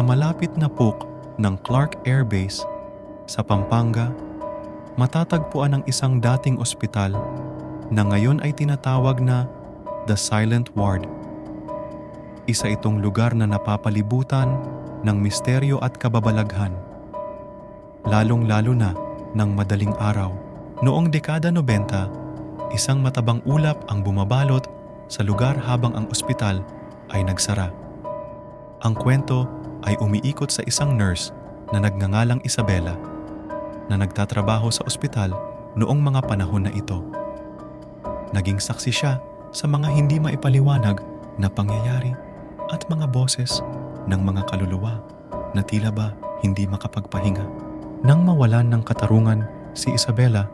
Sa malapit na pook ng Clark Air Base sa Pampanga, matatagpuan ang isang dating ospital na ngayon ay tinatawag na The Silent Ward. Isa itong lugar na napapalibutan ng misteryo at kababalaghan. Lalong-lalo na ng madaling araw. Noong dekada 90, isang matabang ulap ang bumabalot sa lugar habang ang ospital ay nagsara. Ang kwento ay umiikot sa isang nurse na nagngangalang Isabela na nagtatrabaho sa ospital noong mga panahon na ito. Naging saksi siya sa mga hindi maipaliwanag na pangyayari at mga boses ng mga kaluluwa na tila ba hindi makapagpahinga. Nang mawalan ng katarungan si Isabela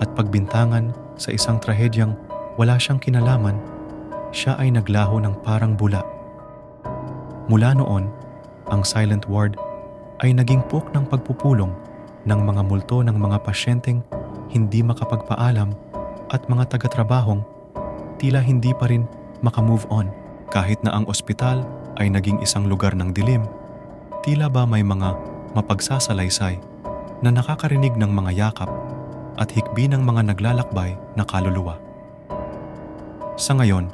at pagbintangan sa isang trahedyang wala siyang kinalaman, siya ay naglaho ng parang bula. Mula noon, ang Silent Ward ay naging puk ng pagpupulong ng mga multo ng mga pasyenteng hindi makapagpaalam at mga taga-trabahong tila hindi pa rin makamove on. Kahit na ang ospital ay naging isang lugar ng dilim, tila ba may mga mapagsasalaysay na nakakarinig ng mga yakap at hikbi ng mga naglalakbay na kaluluwa. Sa ngayon,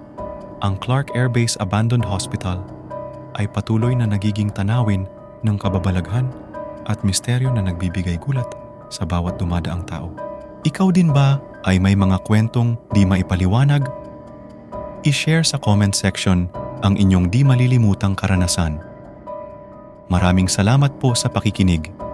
ang Clark Air Base Abandoned Hospital ay patuloy na nagiging tanawin ng kababalaghan at misteryo na nagbibigay gulat sa bawat dumadaang tao. Ikaw din ba ay may mga kwentong di maipaliwanag? I-share sa comment section ang inyong di malilimutang karanasan. Maraming salamat po sa pakikinig.